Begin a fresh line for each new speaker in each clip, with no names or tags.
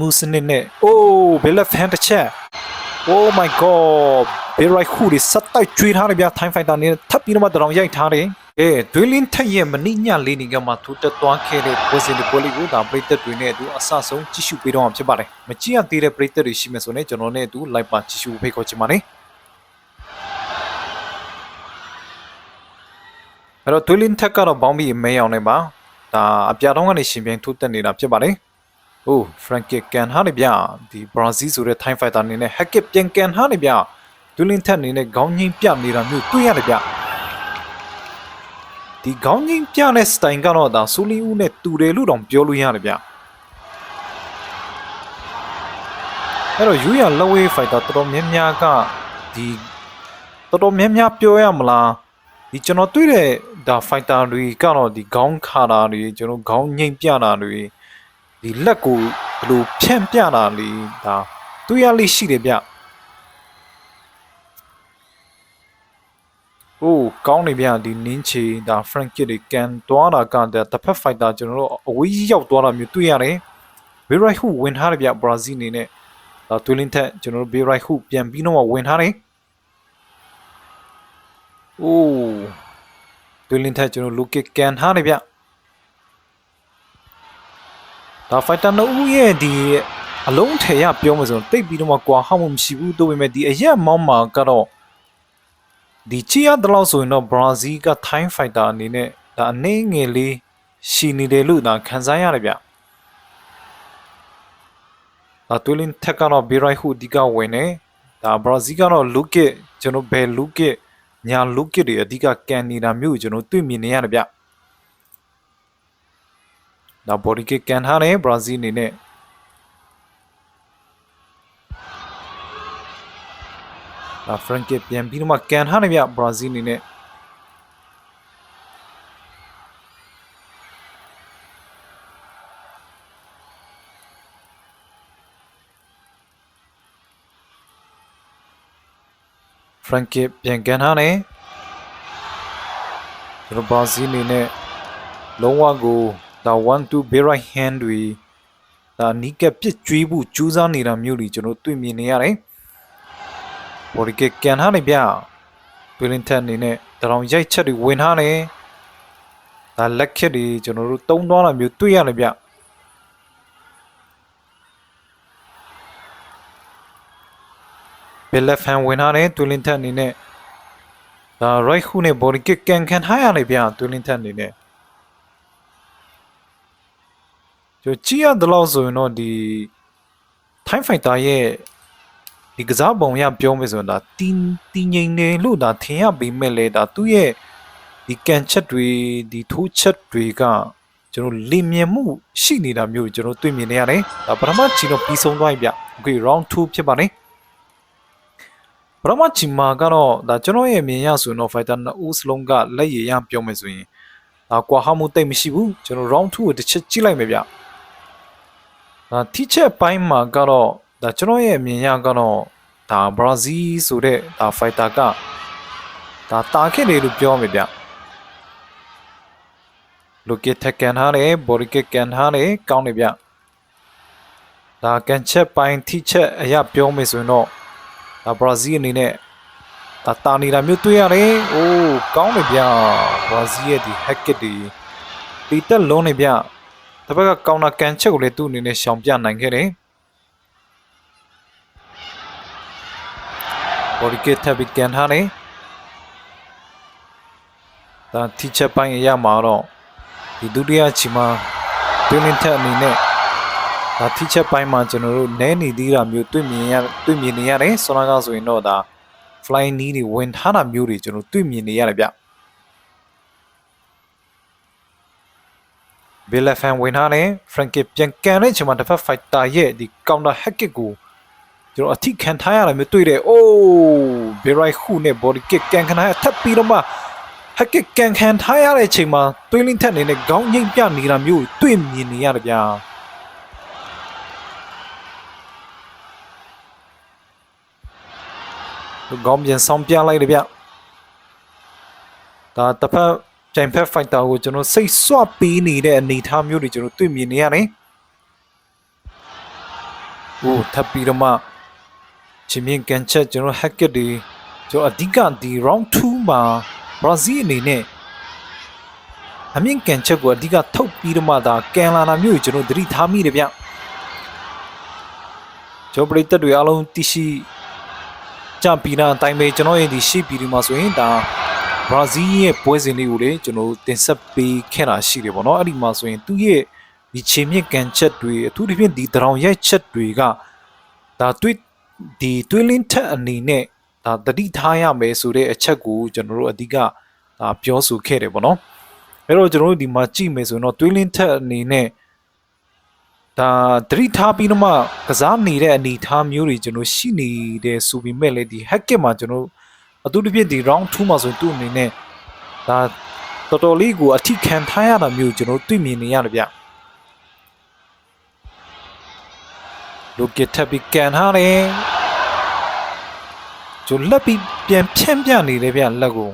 မူစနစ်နဲ့ oh ဘယ်လက်ဖန်တစ်ချက် oh my god ဘယ်ရိုက်ခုဒီစက်တိုက်ကျွေးထားတယ်ဗျာ time fighter နဲ့ထပ်ပြီးတော့မှတောင်ရိုက်ထားတယ်အဲဒွေးလင်းထက်ရဲ့မနိညလေးနေကမှထူတက်သွားခဲ့တဲ့ပွဲစဉ်ဒီပွဲလေးကိုဒါပရိသတ်တွေနဲ့အတူအဆဆုံးကြည့်ရှုပေးတော့မှာဖြစ်ပါတယ်မကြည့်ရသေးတဲ့ပရိသတ်တွေရှိမယ်ဆိုရင်ကျွန်တော်နဲ့အတူ live ပါကြည့်ရှုဖိတ်ခေါ်ချင်ပါတယ်အဲ့တော့ဒွေးလင်းထက်ကတော့ဘောင်းပြီးမဲအောင်နေပါဒါအပြာတော့ကနေရှင်ပြိုင်ထူတက်နေတာဖြစ်ပါတယ်။ အိုး Frankie Can ဟာနေဗျာဒီ Brazil ဆိုတဲ့ Thai fighter အနေနဲ့ Hackett ပြန်ကန်ဟာနေဗျာဒူလင်းထက်အနေနဲ့ခေါင်းငိမ့်ပြနေတာမျိုးတွေ့ရတယ်ဗျာဒီခေါင်းငိမ့်ပြတဲ့ style ကတော့ဒါဆူလီဦးနဲ့တူတယ်လို့တောင်ပြောလို့ရတယ်ဗျာအဲ့တော့ယူရ Lowway fighter တော်တော်များများကဒီတော်တော်များများပြောရမလားဒီကျွန်တော်တွေ့တဲ့ဒါ fighter တွေကတော့ဒီခေါင်းခါတာတွေကျွန်တော်ခေါင်းငိမ့်ပြတာတွေ ဒီလက်ကိုဘလို့ဖြန့်ပြတာလေဒါသူရလေးရှိတယ်ဗျအိုးကောင်းနေဗျဒီနင်းချီဒါ frank kid တွေကန်သွားတာကတဲ့တစ်ဖက် fighter ကျွန်တော်တို့အဝေးကြီးရောက်သွားတာမျိုးတွေ့ရတယ် Bill Wright ဟုဝင်ထားတယ်ဗျ Brazil အနေနဲ့ဒါတွင်းလင်းထက်ကျွန်တော်တို့ Bill Wright ဟုပြန်ပြီးတော့ဝင်ထားတယ်အိုးတွင်းလင်းထက်ကျွန်တော် Luke ကန်ထားတယ်ဗျ ဒါဖိုက်တာနှစ်ဦးရဲ့ဒီအလုံးထည်ရပြောမှဆိုရင်တိတ်ပြီးတော့မှကွာဟောက်မှုမရှိဘူးတို့ပေမဲ့ဒီအရက်မောင်းမှာကတော့ဒီချီရတလောက်ဆိုရင်တော့ဘရာဇီးက time fighter အနေနဲ့ဒါအနေငယ်လေးရှိနေတယ်လို့ဒါခံစားရတယ်ဗျဒါတွလင်းထက်ကတော့ဘေရိုက်ဟူဒီကဝင်နေဒါဘရာဇီးကတော့လူကစ်ကျွန်တော်ဘယ်လူကစ်ညာလူကစ်တွေအဓိကကန်နေတာမျိုးကိုကျွန်တော်တွေ့မြင်နေရတယ်ဗျ ဒါ body kick ကန်ထားတယ်ဘရာဇီးအနေနဲ့ဒါ frank kick ပြန်ပြီးတော့မှကန်ထားတယ်ဗျဘရာဇီးအနေနဲ့ဖရန်ကစ်ပြန်ကန်ထားတယ်ကျွန်တော်ဘရာဇီးအနေနဲ့လုံးဝကို ဒါ1 2 be right hand တွေဒါနီးကပ်ပစ်ကျွေးဖို့ကြိုးစားနေတာမျိုးတွေကျွန်တော်တွေ့မြင်နေရတယ်။ body kick ကန်ထားနေဗျ။ Wellington အနေနဲ့တရောင်ရိုက်ချက်တွေဝင်ထားတယ်။ဒါလက်ခစ်တွေကျွန်တော်တို့တုံးသွားတာမျိုးတွေ့ရတယ်ဗျ။ Bill left hand ဝင်ထားတယ် Wellington အနေနဲ့ဒါ right hook နဲ့ body kick ကန်ခံထားရတယ်ဗျ Wellington အနေနဲ့ ကျွန်တော်ကြည့်ရတဲ့လောက်ဆိုရင်တော့ဒီ time fighter ရဲ့ဒီကစားပုံရပြောမယ်ဆိုရင်ဒါတင်းတင်းငိမ့်နေလို့ဒါထင်ရပေမဲ့လေဒါသူ့ရဲ့ဒီကန်ချက်တွေဒီထိုးချက်တွေကကျွန်တော်လင်မြင်မှုရှိနေတာမျိုးကျွန်တော်တွေ့မြင်နေရတယ်ဒါပထမချီတော့ပြီးဆုံးသွားပြီဗျ okay round 2ဖြစ်ပါတယ်ပထမချီမှာကတော့ဒါကျွန်တော်ရဲ့မြင်ရဆိုရင်တော့ fighter နှစ်ဦးစလုံးကလက်ရည်ရပြောမယ်ဆိုရင်ဒါကွာဟမှုတိတ်မရှိဘူးကျွန်တော် round 2ကိုတစ်ချက်ကြည့်လိုက်မယ်ဗျ ဒါထိချက်ပိုင်းမှာကတော့ဒါကျွန်တော်ရဲ့အမြင်ရကတော့ဒါဘရာဇီးဆိုတဲ့ဒါဖိုက်တာကဒါတာခစ်တယ်လို့ပြောမယ်ဗျလူကစ်ထက်ကန်ထားတယ်ဘော်ဒီကစ်ကန်ထားတယ်ကောင်းတယ်ဗျဒါကန်ချက်ပိုင်းထိချက်အရာပြောမယ်ဆိုရင်တော့ဒါဘရာဇီးအနေနဲ့ဒါတာနေတာမျိုးတွေ့ရတယ်။အိုးကောင်းတယ်ဗျ။ဘရာဇီးရဲ့ဒီ hacket တွေတီတက်လုံးနေဗျ။ တစ်ဘက်ကကောင်တာကန်ချက်ကိုလည်းသူ့အနေနဲ့ရှောင်ပြနိုင်ခဲ့တယ်။ body kick ထပ်ပြီးကန်ထားတယ်။ဒါတီချက်ပိုင်းအရာမှာတော့ဒီဒုတိယချီမှာတွင်းလင်းထက်အနေနဲ့ဒါတီချက်ပိုင်းမှာကျွန်တော်တို့နဲနေသေးတာမျိုးတွေ့မြင်ရတွေ့မြင်နေရတယ်။ဆောနာကဆိုရင်တော့ဒါ fly knee တွေဝင်ထားတာမျိုးတွေကျွန်တော်တွေ့မြင်နေရတယ်ဗျ ဘယ်လဖန်ဝင်ထားတယ် frank ပြန်ကန်တဲ့အချိန်မှာတစ်ဖက် fighter ရဲ့ဒီ counter hack kick ကိုကျွန်တော်အထိခံထားရတာမျိုးတွေ့တယ်အိုး very ခုနဲ့ body kick ကန်ခံထားရထပ်ပြီးတော့မှ hack kick ကန်ခံထားရတဲ့အချိန်မှာတွင်းလင်းထက်နေတဲ့ခေါင်းငိမ့်ပြနေတာမျိုးတွေ့မြင်နေရတယ်ဗျာခေါင်းပြန်ဆောင်ပြလိုက်တယ်ဗျဒါတစ်ဖက် ပြိုင်ဖက် fighter ကိုကျွန်တော်စိတ်ဆွပေးနေတဲ့အနေအထားမျိုးတွေကျွန်တော်တွေ့မြင်နေရတယ်ဟိုထပ်ပြီးတော့မှချင်းမြင့်ကန်ချက်ကျွန်တော် hacker တွေကျွန်တော်အဓိကဒီ round 2မှာ Brazil အနေနဲ့အမြင့်ကန်ချက်ကိုအဓိကထုတ်ပြီးတော့မှဒါကန်လာတာမျိုးကိုကျွန်တော်သတိထားမိတယ်ဗျကျွန်တော်ပရိသတ်တွေအားလုံးသိရှိကြပြီးတာအတိုင်းပဲကျွန်တော်ရဲ့ဒီရှေ့ပြည်ဒီမှာဆိုရင်ဒါ ဘရာဇီးရဲ့ပွဲစဉ်လေးကိုလေကျွန်တော်တင်ဆက်ပေးခဲ့တာရှိတယ်ပေါ့နော်အဲ့ဒီမှာဆိုရင်သူ့ရဲ့ဒီခြေမြင့်ကန်ချက်တွေအထူးသဖြင့်ဒီတရောင်ရိုက်ချက်တွေကဒါတွေ့ဒီတွေးလင်းထက်အနေနဲ့ဒါတတိထားရမယ်ဆိုတဲ့အချက်ကိုကျွန်တော်တို့အဓိကဒါပြောဆိုခဲ့တယ်ပေါ့နော်အဲ့တော့ကျွန်တော်တို့ဒီမှာကြည့်မယ်ဆိုရင်တော့တွေးလင်းထက်အနေနဲ့ဒါတတိထားပြီးတော့မှကစားနေတဲ့အနေအထားမျိုးတွေကျွန်တော်ရှိနေတယ်ဆိုပေမဲ့လည်းဒီ hacket မှာကျွန်တော် အထူးသဖြင့်ဒီ round 2မှာဆိုရင်သူ့အနေနဲ့ဒါတော်တော်လေးကိုအထိခံထားရတာမျိုးကျွန်တော်တွေ့မြင်နေရတယ်ဗျလူကထပ်ပြီးကန်ထားတယ်ကျွန်လက်ပြီးပြန်ဖြန့်ပြနေတယ်ဗျလက်ကို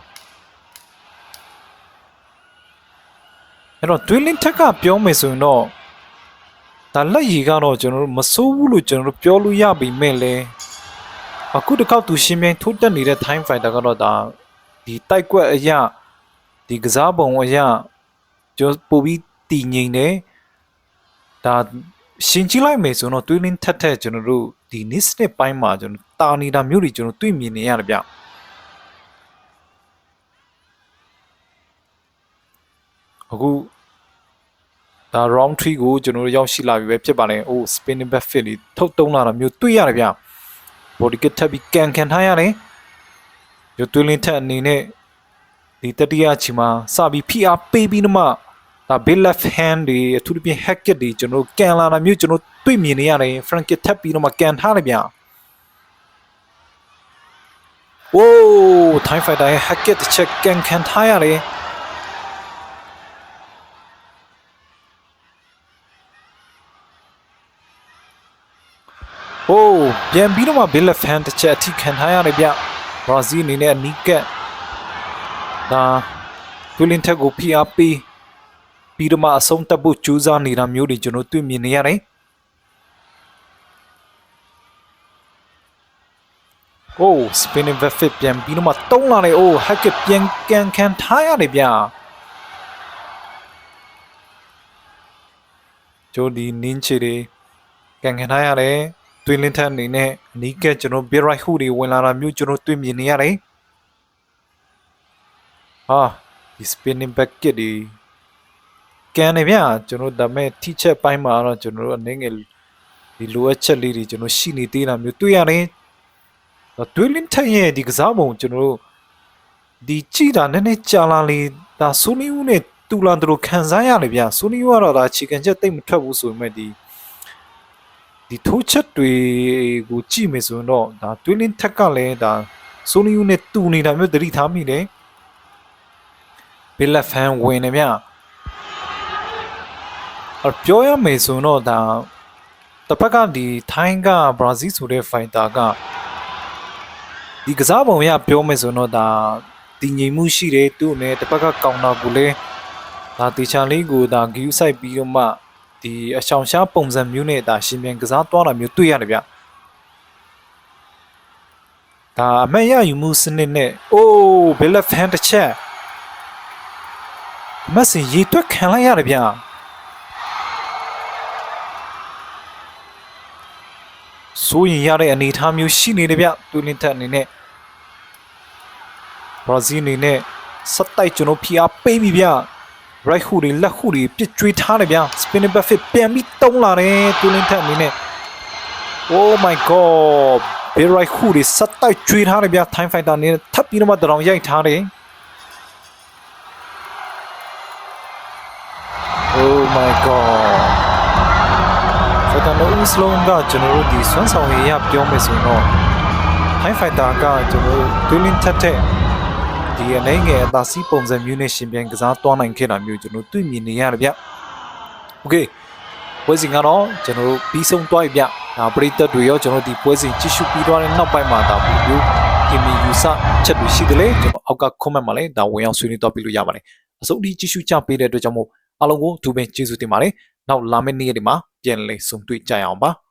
အဲ့တော့ dwelling ထက်ကပြောမယ်ဆိုရင်တော့ဒါလက်ရည်ကတော့ကျွန်တော်တို့မစိုးဘူးလို့ကျွန်တော်တို့ပြောလို့ရပြီမဲ့လဲ အခုတစ်ခေါက်သူရှင်းပြထိုးတက်နေတဲ့ time fighter ကတော့ဒါဒီတိုက်ကွက်အရာဒီကစားပုံအရာကျွန်တော်ပို့ပြီးတည်ငြိမ်တယ်ဒါရှင်းကြည့်လိုက်မယ်ဆိုတော့တွေးလင်းထက်ထက်ကျွန်တော်တို့ဒီ niche နဲ့ပိုင်းမှာကျွန်တော်တာနေတာမျိုးတွေကျွန်တော်တွေ့မြင်နေရတယ်ဗျအခုဒါ round 3ကိုကျွန်တော်တို့ရောက်ရှိလာပြီပဲဖြစ်ပါတယ်။အိုး spinning back fit လေးထုတ်တုံးလာတာမျိုးတွေ့ရတယ်ဗျ။ body kit ထပ်ပြီးကန်ခံထားရတယ်။ရုပ်သွင်းလင်းထက်အနေနဲ့ဒီတတိယချီမှာစပြီးဖိအားပေးပြီးတော့မှဒါ big left hand တွေအထူးသဖြင့် hack kit တွေကျွန်တော်တို့ကန်လာတာမျိုးကျွန်တော်တွေ့မြင်နေရတယ်။ front kit ထပ်ပြီးတော့မှကန်ထားတယ်ဗျ။ Whoa! Time fighter ရဲ့ hack kit တစ်ချက်ကန်ခံထားရတယ်။ โอ้ပြန်ပြီးတော့မှ Bill fan တစ်ချက်အထိခံထားရတယ်ဗျဘရာဇီးအနေနဲ့အနီးကပ်ဒါတွလင်ထက်ကိုဖိအားပေးပြီးတော့မှအဆုံးတက်ဖို့ကြိုးစားနေတာမျိုးတွေကျွန်တော်တွေ့မြင်နေရတယ်โอ้ spinning back fit ပြန်ပြီးတော့မှတုံးလာတယ်โอ้ hack ပြန်ကန်ခံထားရတယ်ဗျဂျိုဒီနင်းချီတွေကန်ခံထားရတယ် တွင်လင်းထက်အနေနဲ့အနီးကပ်ကျွန်တော် bit right hook တွေဝင်လာတာမျိုးကျွန်တော်တွေ့မြင်နေရတယ်ဟာဒီ spinning back kick တွေကန်နေဗျာကျွန်တော်ဒါမဲ့ထိချက်ပိုင်းမှာတော့ကျွန်တော်တို့အနေငယ်ဒီလိုအပ်ချက်လေးတွေကျွန်တော်ရှိနေသေးတာမျိုးတွေ့ရတယ်တွင်လင်းထက်ရဲ့ဒီကစားပုံကျွန်တော်တို့ဒီကြည့်တာနည်းနည်းကြာလာလေဒါဆိုနီဦးနဲ့တူလာတို့ခံစားရတယ်ဗျာဆိုနီဦးကတော့ဒါခြေကန်ချက်တိတ်မထွက်ဘူးဆိုပေမဲ့ဒီ ဒီထိုးချက်တွေကိုကြည့်မယ်ဆိုရင်တော့ဒါတွင်းလင်းထက်ကလည်းဒါဆိုနီယူနဲ့တူနေတာမျိုးသတိထားမိတယ်ဘယ်လက်ဖန်ဝင်နေမြအပြောရမယ်ဆိုရင်တော့ဒါတစ်ဖက်ကဒီထိုင်းကဘရာဇီးဆိုတဲ့ဖိုင်တာကဒီကစားပုံရပြောမယ်ဆိုတော့ဒါတည်ငြိမ်မှုရှိတယ်သူ့နဲ့တစ်ဖက်ကကောင်တာကိုလည်းဒါတေချာလေးကိုဒါဂီယူဆိုင်ပြီးတော့မှ ဒီအချောင်ရှားပုံစံမျိုးနဲ့ဒါရှင်ပြန်ကစားသွားတာမျိုးတွေ့ရတယ်ဗျဒါအမှန်ရယူမှုစနစ်နဲ့အိုးဘယ်လက်ဖန်တစ်ချက်မဆင်ရေတွက်ခံလိုက်ရတယ်ဗျဆိုရင်ရတဲ့အနေအထားမျိုးရှိနေတယ်ဗျတူလင်တက်အနေနဲ့ဘရာဇီးအနေနဲ့စက်တိုက်ကျွန်တော်ဖိအားပေးပြီဗျ right ဟူတွေလက်ဟူတွေပြစ်ကျွေးထားတယ်ဗျာ spinning back fit ပြန်ပြီးတုံးလာတယ်တူလင်းထက်အနေနဲ့ oh my god ဘယ် right ဟူတွေစက်တိုက်ကျွေးထားတယ်ဗျာ time fighter အနေနဲ့ထပ်ပြီးတော့မှတရောင်ရိုက်ထားတယ် oh my god ဖက်တန်လို့ဦးစလုံးကကျွန်တော်တို့ဒီဆွမ်းဆောင်ရရပြောမယ်ဆိုရင်တော့ time fighter ကကျွန်တော်တို့တူလင်းထက်ထက် ဒီအနေငယ်အသာစီးပုံစံမျိုးနဲ့ရှင်ပြန်ကစားသွားနိုင်ခဲ့တာမျိုးကျွန်တော်တွေ့မြင်နေရတယ်ဗျ။ Okay ပွဲစဉ်ကတော့ကျွန်တော်တို့ပြီးဆုံးသွားပြီဗျ။ဒါပရိသတ်တွေရောကျွန်တော်ဒီပွဲစဉ်ကြည့်ရှုပြီးသွားတဲ့နောက်ပိုင်းမှာဒါဗီဒီယိုကင်မီယူဆချက်တွေရှိတယ်လေကျွန်တော်အောက်က comment မှာလည်းဒါဝင်အောင်ဆွေးနွေးတော့ပြလို့ရပါတယ်။အစုံဒီကြည့်ရှုကြပေးတဲ့အတွက်ကြောင့်မို့အားလုံးကိုဒူပင်ကျေးဇူးတင်ပါတယ်။နောက်လာမယ့်နေ့တွေမှာပြန်လည်ဆုံတွေ့ကြရအောင်ပါ။